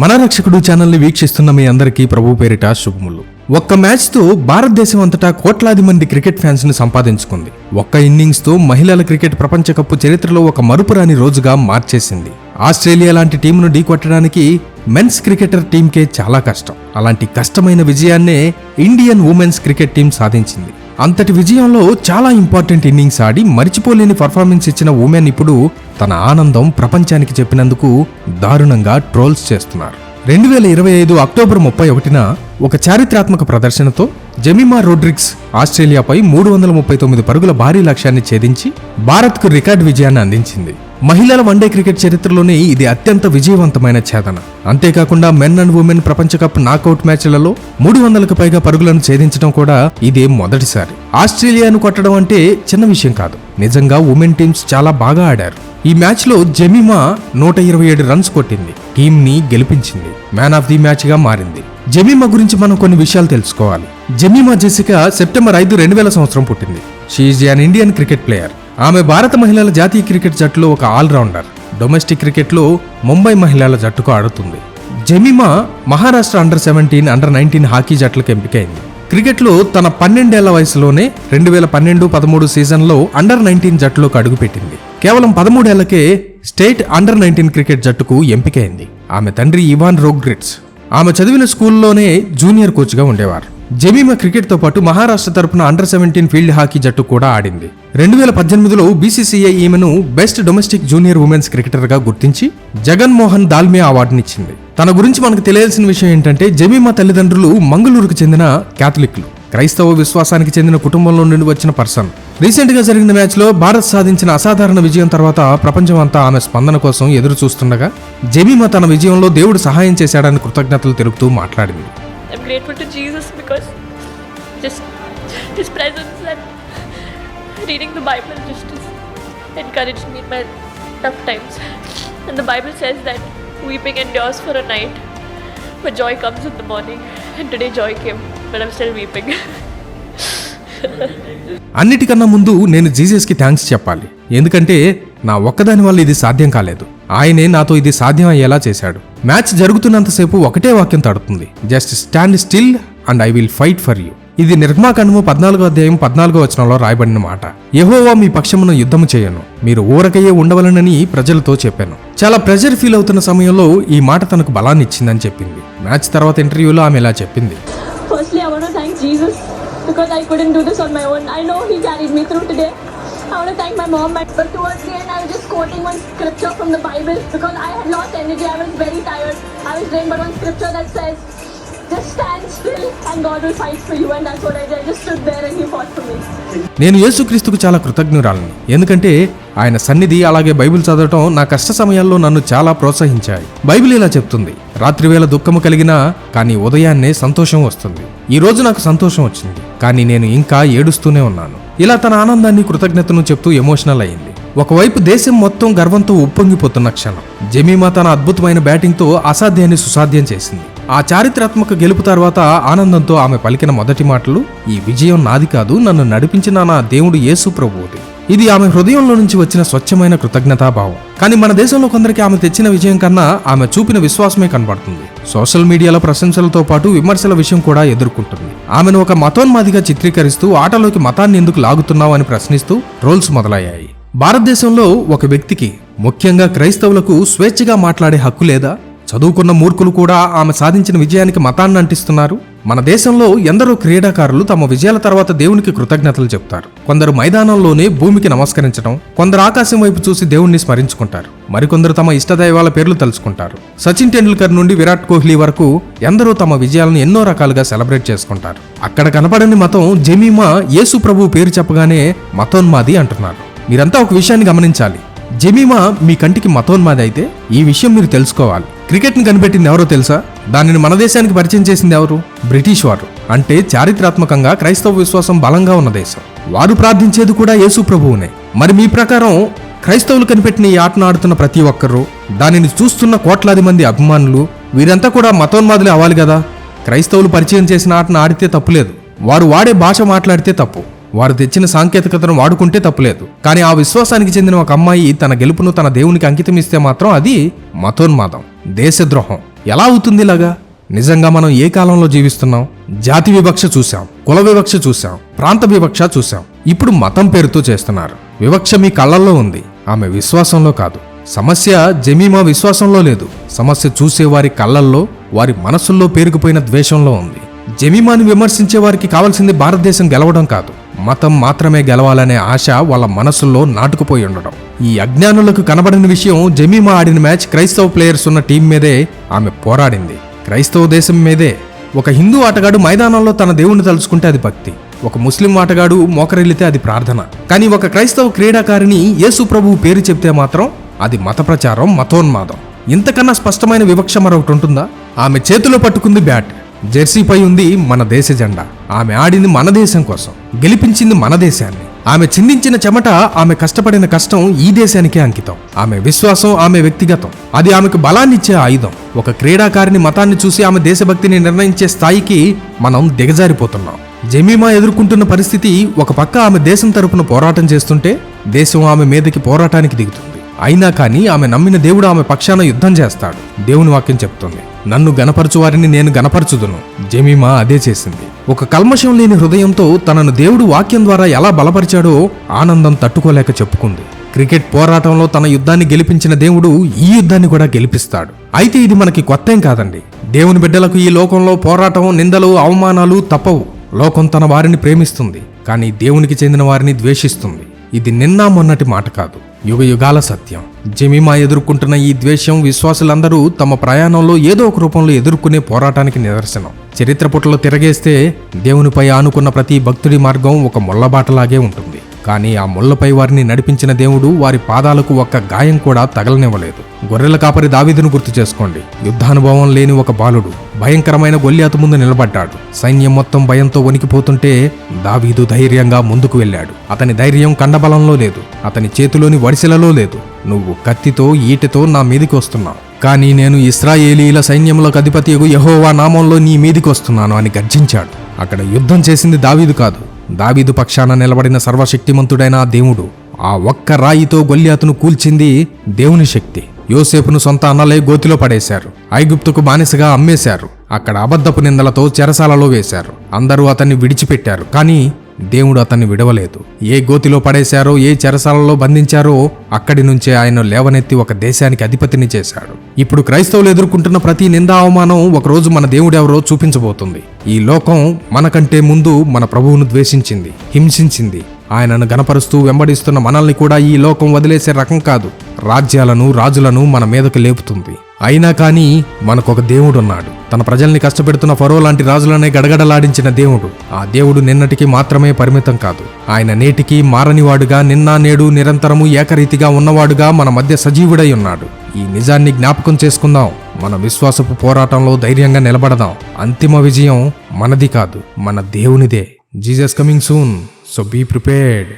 మన రక్షకుడు ఛానల్ని వీక్షిస్తున్న మీ అందరికీ ప్రభు పేరిట శుభములు. ఒక్క మ్యాచ్తో భారతదేశం అంతటా కోట్లాది మంది క్రికెట్ ఫ్యాన్స్ను సంపాదించుకుంది. ఒక్క ఇన్నింగ్స్తో మహిళల క్రికెట్ ప్రపంచ కప్పు చరిత్రలో ఒక మరుపురాని రోజుగా మార్చేసింది. ఆస్ట్రేలియా లాంటి టీంను ఢీకొట్టడానికి మెన్స్ క్రికెటర్ టీంకే చాలా కష్టం. అలాంటి కష్టమైన విజయాన్నే ఇండియన్ ఉమెన్స్ క్రికెట్ టీం సాధించింది. అంతటి విజయంలో చాలా ఇంపార్టెంట్ ఇన్నింగ్స్ ఆడి మరిచిపోలేని పర్ఫార్మెన్స్ ఇచ్చిన ఉమెన్ ఇప్పుడు తన ఆనందం ప్రపంచానికి చెప్పినందుకు దారుణంగా ట్రోల్స్ చేస్తున్నారు. రెండు వేల ఇరవై ఐదు అక్టోబర్ ముప్పై ఒకటిన ఒక చారిత్రాత్మక ప్రదర్శనతో జెమిమా రోడ్రిక్స్ ఆస్ట్రేలియాపై మూడు వందల ముప్పై తొమ్మిది పరుగుల భారీ లక్ష్యాన్ని ఛేదించి భారత్కు రికార్డు విజయాన్ని అందించింది. మహిళల వన్డే క్రికెట్ చరిత్రలోనే ఇది అత్యంత విజయవంతమైన ఛేదన. అంతేకాకుండా మెన్ అండ్ ఉమెన్ ప్రపంచ కప్ నాకౌట్ మ్యాచ్లలో మూడు వందలకు పైగా పరుగులను ఛేదించడం కూడా ఇదే మొదటిసారి. ఆస్ట్రేలియాను కొట్టడం అంటే చిన్న విషయం కాదు. నిజంగా ఉమెన్ టీమ్స్ చాలా బాగా ఆడారు. ఈ మ్యాచ్లో జెమిమా నూట ఇరవై ఏడు రన్స్ కొట్టింది. టీంని గెలిపించింది. మ్యాన్ ఆఫ్ ది మ్యాచ్గా మారింది. జెమిమా గురించి మనం కొన్ని విషయాలు తెలుసుకోవాలి. జెమిమా జెసికా సెప్టెంబర్ ఐదు రెండు వేల సంవత్సరం పుట్టింది. She's an Indian cricket player. ఆమె భారత మహిళల జాతీయ క్రికెట్ జట్టులో ఒక ఆల్రౌండర్. డొమెస్టిక్ క్రికెట్లో ముంబై మహిళల జట్టుకు ఆడుతుంది. Jemimah Maharashtra under seventeen under nineteen hockey జట్లకు ఎంపికైంది. క్రికెట్లో తన పన్నెండేళ్ళ వయసులోనే రెండు వేల పన్నెండు పదమూడు సీజన్లో అండర్ నైన్టీన్ జట్టులోకి అడుగుపెట్టింది. కేవలం పదమూడేళ్ళకే స్టేట్ అండర్ నైన్టీన్ క్రికెట్ జట్టుకు ఎంపికైంది. ఆమె తండ్రి ఇవాన్ రోగ్రిట్స్. ఆమె చదివిన స్కూల్లోనే జూనియర్ కోచ్గా ఉండేవారు. జమీమా క్రికెట్తో పాటు మహారాష్ట్ర తరపున అండర్ సెవెంటీన్ ఫీల్డ్ హాకీ జట్టు కూడా ఆడింది. రెండు వేల పద్దెనిమిదిలో బీసీసీఐ ఈమెను బెస్ట్ డొమెస్టిక్ జూనియర్ ఉమెన్స్ క్రికెటర్గా గుర్తించి జగన్మోహన్ దాల్మియా అవార్డునిచ్చింది. తన గురించి మనకు తెలియాల్సిన విషయం ఏంటంటే జమీమా తల్లిదండ్రులు మంగళూరుకు చెందిన క్యాథలిక్లు. క్రైస్తవ విశ్వాసానికి చెందిన కుటుంబంలో నుండి వచ్చిన పర్సన్. రీసెంట్గా జరిగిన మ్యాచ్లో భారత్ సాధించిన అసాధారణ విజయం తర్వాత ప్రపంచం అంతా ఆమె స్పందన కోసం ఎదురు చూస్తుండగా జమీమా తన విజయంలో దేవుడు సహాయం చేశాడని కృతజ్ఞతలు తెలుపుతూ మాట్లాడింది. Reading the Bible just has encouraged me in my tough times. And the Bible says that weeping endures for a night, but joy comes in the morning. And today joy came, but I'm still weeping. అన్నిటికన్నా ముందు నేను జీసస్కి thanks చెప్పాలి ఎందుకంటే నా ఒక్కదాని వల్ల ఇది సాధ్యం కాలేదు ఆయనే నాతో ఇది సాధ్యం అయ్యేలా చేశాడు మ్యాచ్ జరుగుతున్నంతసేపు ఒకటే వాక్యం తడుతుంది just stand still and I will fight for you ఇది నిర్మాకాండము పద్నాలుగో అధ్యాయం పద్నాలుగో వచనంలో రాయబడిన మాట. ఎహోవా మీ పక్షమును యుద్ధము చేయను. మీరు ఊరకయ్యే ఉండవలనని ప్రజలతో చెప్పాను. చాలా ప్రెజర్ ఫీల్ అవుతున్న సమయంలో ఈ మాట తనకు బలాన్ని ఇచ్చిందని చెప్పింది. మ్యాచ్ తర్వాత ఇంటర్వ్యూలో ఆమె ఇలా చెప్పింది. Scripture that says నేను యేసుక్రీస్తుకు చాలా కృతజ్ఞురాలను. ఎందుకంటే ఆయన సన్నిధి అలాగే బైబిల్ చదవటం నా కష్ట సమయాల్లో నన్ను చాలా ప్రోత్సహించాయి. బైబిల్ ఇలా చెప్తుంది రాత్రివేళ దుఃఖము కలిగినా కానీ ఉదయాన్నే సంతోషం వస్తుంది. ఈ రోజు నాకు సంతోషం వచ్చింది కానీ నేను ఇంకా ఏడుస్తూనే ఉన్నాను. ఇలా తన ఆనందాన్ని కృతజ్ఞతను చెప్తూ ఎమోషనల్ అయింది. ఒకవైపు దేశం మొత్తం గర్వంతో ఉప్పొంగిపోతున్న క్షణం జమీమా తన అద్భుతమైన బ్యాటింగ్తో అసాధ్యాన్ని సుసాధ్యం చేసింది. ఆ చారిత్రాత్మక గెలుపు తర్వాత ఆనందంతో ఆమె పలికిన మొదటి మాటలు ఈ విజయం నాది కాదు నన్ను నడిపించిన నా దేవుడు యేసు ప్రభువుది ఇది ఆమె హృదయంలో నుంచి వచ్చిన స్వచ్ఛమైన కృతజ్ఞతాభావం. కానీ మన దేశంలో కొందరికి ఆమె తెచ్చిన విజయం కన్నా ఆమె చూపిన విశ్వాసమే కనబడుతుంది. సోషల్ మీడియాలో ప్రశంసలతో పాటు విమర్శల విషయం కూడా ఎదుర్కొంటుంది. ఆమెను ఒక మతోన్మాదిగా చిత్రీకరిస్తూ ఆటలోకి మతాన్ని ఎందుకు లాగుతున్నావు అని ప్రశ్నిస్తూ రోల్స్ మొదలయ్యాయి. భారతదేశంలో ఒక వ్యక్తికి ముఖ్యంగా క్రైస్తవులకు స్వేచ్ఛగా మాట్లాడే హక్కు లేదా? చదువుకున్న మూర్ఖులు కూడా ఆమె సాధించిన విజయానికి మతాన్ని అంటిస్తున్నారు. మన దేశంలో ఎందరో క్రీడాకారులు తమ విజయాల తర్వాత దేవునికి కృతజ్ఞతలు చెప్తారు. కొందరు మైదానంలోనే భూమికి నమస్కరించడం కొందరు ఆకాశం వైపు చూసి దేవుణ్ణి స్మరించుకుంటారు. మరికొందరు తమ ఇష్టదైవాల పేర్లు తలుచుకుంటారు. సచిన్ టెండూల్కర్ నుండి విరాట్ కోహ్లీ వరకు ఎందరో తమ విజయాలను ఎన్నో రకాలుగా సెలబ్రేట్ చేసుకుంటారు. అక్కడ కనపడని మతం జమీమా యేసు ప్రభు పేరు చెప్పగానే మతోన్మాది అంటున్నారు. మీరంతా ఒక విషయాన్ని గమనించాలి. జమీమా మీ కంటికి మతోన్మాది అయితే ఈ విషయం మీరు తెలుసుకోవాలి. క్రికెట్ని కనిపెట్టింది ఎవరో తెలుసా? దానిని మన దేశానికి పరిచయం చేసింది ఎవరు? బ్రిటిష్ వారు. అంటే చారిత్రాత్మకంగా క్రైస్తవ విశ్వాసం బలంగా ఉన్న దేశం. వారు ప్రార్థించేది కూడా యేసు ప్రభువునే. మరి మీ ప్రకారం క్రైస్తవులు కనిపెట్టిన ఈ ఆటను ఆడుతున్న ప్రతి ఒక్కరూ దానిని చూస్తున్న కోట్లాది మంది అభిమానులు వీరంతా కూడా మతోన్మాదులే అవ్వాలి కదా? క్రైస్తవులు పరిచయం చేసిన ఆటను ఆడితే తప్పులేదు. వారు వాడే భాష మాట్లాడితే తప్పు. వారు తెచ్చిన సాంకేతికతను వాడుకుంటే తప్పులేదు. కానీ ఆ విశ్వాసానికి చెందిన ఒక అమ్మాయి తన గెలుపును తన దేవునికి అంకితం ఇస్తే మాత్రం అది మతోన్మాదం దేశద్రోహం. ఎలా అవుతుంది ఇలాగా? నిజంగా మనం ఏ కాలంలో జీవిస్తున్నాం? జాతి వివక్ష చూశాం కుల వివక్ష చూశాం ప్రాంత వివక్ష చూశాం. ఇప్పుడు మతం పేరుతో చేస్తున్నారు. వివక్ష మీ కళ్ళల్లో ఉంది ఆమె విశ్వాసంలో కాదు. సమస్య జమీమా విశ్వాసంలో లేదు. సమస్య చూసేవారి కళ్ళల్లో వారి మనసుల్లో పేరుకుపోయిన ద్వేషంలో ఉంది. జమీమాని విమర్శించే వారికి కావాల్సింది భారతదేశం గెలవడం కాదు. మతం మాత్రమే గెలవాలనే ఆశ వాళ్ళ మనసుల్లో నాటుకుపోయి ఉండడం. ఈ అజ్ఞానులకు కనబడిన విషయం జమీమా ఆడిన మ్యాచ్ క్రైస్తవ ప్లేయర్స్ ఉన్న టీం మీదే ఆమె పోరాడింది. క్రైస్తవ దేశం మీదే. ఒక హిందూ ఆటగాడు మైదానంలో తన దేవుణ్ణి తలుచుకుంటే అది భక్తి. ఒక ముస్లిం ఆటగాడు మోకరిల్లితే అది ప్రార్థన. కానీ ఒక క్రైస్తవ క్రీడాకారిని యేసు ప్రభువు పేరు చెప్తే మాత్రం అది మత ప్రచారం మతోన్మాదం. ఇంతకన్నా స్పష్టమైన వివక్ష మరొకటి ఉంటుందా? ఆమె చేతిలో పట్టుకుంది బ్యాట్. జెర్సీపై ఉంది మన దేశ జెండా. ఆమె ఆడింది మన దేశం కోసం. గెలిపించింది మన దేశాన్ని. ఆమె చిందించిన చెమట ఆమె కష్టపడిన కష్టం ఈ దేశానికే అంకితం. ఆమె విశ్వాసం ఆమె వ్యక్తిగతం. అది ఆమెకు బలాన్నిచ్చే ఆయుధం. ఒక క్రీడాకారిని మతాన్ని చూసి ఆమె దేశభక్తిని నిర్ణయించే స్థాయికి మనం దిగజారిపోతున్నాం. జమీమా ఎదుర్కొంటున్న పరిస్థితి ఒక పక్క ఆమె దేశం తరపున పోరాటం చేస్తుంటే దేశం ఆమె మీదకి పోరాటానికి దిగుతుంది. అయినా కానీ ఆమె నమ్మిన దేవుడు ఆమె పక్షాన యుద్ధం చేస్తాడు. దేవుని వాక్యం చెప్తుంది. నన్ను గనపరచువారిని నేను గనపరచుదును జమీమా అదే చేసింది. ఒక కల్మషం లేని హృదయంతో తనను దేవుడు వాక్యం ద్వారా ఎలా బలపరిచాడో ఆనందం తట్టుకోలేక చెప్పుకుంది. క్రికెట్ పోరాటంలో తన యుద్ధాన్ని గెలిపించిన దేవుడు ఈ యుద్ధాన్ని కూడా గెలిపిస్తాడు. అయితే ఇది మనకి కొత్తేం కాదండి. దేవుని బిడ్డలకు ఈ లోకంలో పోరాటం నిందలు అవమానాలు తప్పవు. లోకం తన వారిని ప్రేమిస్తుంది. కానీ దేవునికి చెందిన వారిని ద్వేషిస్తుంది. ఇది నిన్న మొన్నటి మాట కాదు. యుగ యుగాల సత్యం. జమీమా ఎదుర్కొంటున్న ఈ ద్వేషం విశ్వాసులందరూ తమ ప్రయాణంలో ఏదో ఒక రూపంలో ఎదుర్కొనే పోరాటానికి నిదర్శనం. చరిత్ర పుటలో తిరగేస్తే దేవునిపై ఆనుకున్న ప్రతి భక్తుడి మార్గం ఒక ముళ్ళబాటలాగే ఉంటుంది. కానీ ఆ ముళ్ళపై వారిని నడిపించిన దేవుడు వారి పాదాలకు ఒక్క గాయం కూడా తగలనివ్వలేదు. గొర్రెల కాపరి దావీదును గుర్తు చేసుకోండి. యుద్ధానుభవం లేని ఒక బాలుడు. భయంకరమైన గొల్లాతు ముందు నిలబడ్డాడు. సైన్యం మొత్తం భయంతో వణికిపోతుంటే దావీదు ధైర్యంగా ముందుకు వెళ్ళాడు. అతని ధైర్యం కండబలంలో లేదు. అతని చేతిలోని వడిసెలలో లేదు. నువ్వు కత్తితో ఈటెతో నా మీదికి వస్తున్నావు. కానీ నేను ఇస్రాయేలీల సైన్యములకు అధిపతియగు యహోవా నామంలో నీ మీదికి వస్తున్నాను అని గర్జించాడు. అక్కడ యుద్ధం చేసింది దావీదు కాదు. దావీదు పక్షాన నిలబడిన సర్వశక్తిమంతుడైన దేవుడు ఆ ఒక్క రాయితో గొల్లాతును కూల్చింది దేవుని శక్తి. యోసేపును సొంత అన్నలే గోతిలో పడేశారు. ఐగుప్తుకు బానిసగా అమ్మేశారు. అక్కడ అబద్ధపు నిందలతో చెరసాలలో వేశారు. అందరూ అతన్ని విడిచిపెట్టారు కానీ దేవుడు అతన్ని విడవలేదు. ఏ గోతిలో పడేశారో ఏ చెరసాలలో బంధించారో అక్కడి నుంచే ఆయన లేవనెత్తి ఒక దేశానికి అధిపతిని చేశాడు. ఇప్పుడు క్రైస్తవులు ఎదుర్కొంటున్న ప్రతి నిందా అవమానం ఒకరోజు మన దేవుడెవరో చూపించబోతుంది. ఈ లోకం మనకంటే ముందు మన ప్రభువును ద్వేషించింది హింసించింది. ఆయనను గనపరుస్తూ వెంబడిస్తున్న మనల్ని కూడా ఈ లోకం వదిలేసే రకం కాదు. రాజ్యాలను రాజులను మన మీదకు లేపుతుంది. అయినా కానీ మనకొక దేవుడున్నాడు. తన ప్రజల్ని కష్టపెడుతున్న ఫరో లాంటి రాజులనే గడగడలాడించిన దేవుడు. ఆ దేవుడు నిన్నటికి మాత్రమే పరిమితం కాదు. ఆయన నేటికి మారనివాడుగా నిన్న నేడు నిరంతరము ఏకరీతిగా ఉన్నవాడుగా మన మధ్య సజీవుడై ఉన్నాడు. ఈ నిజాన్ని జ్ఞాపకం చేసుకుందాం. మన విశ్వాసపు పోరాటంలో ధైర్యంగా నిలబడదాం. అంతిమ విజయం మనది కాదు మన దేవునిదే. Jesus coming soon so be prepared.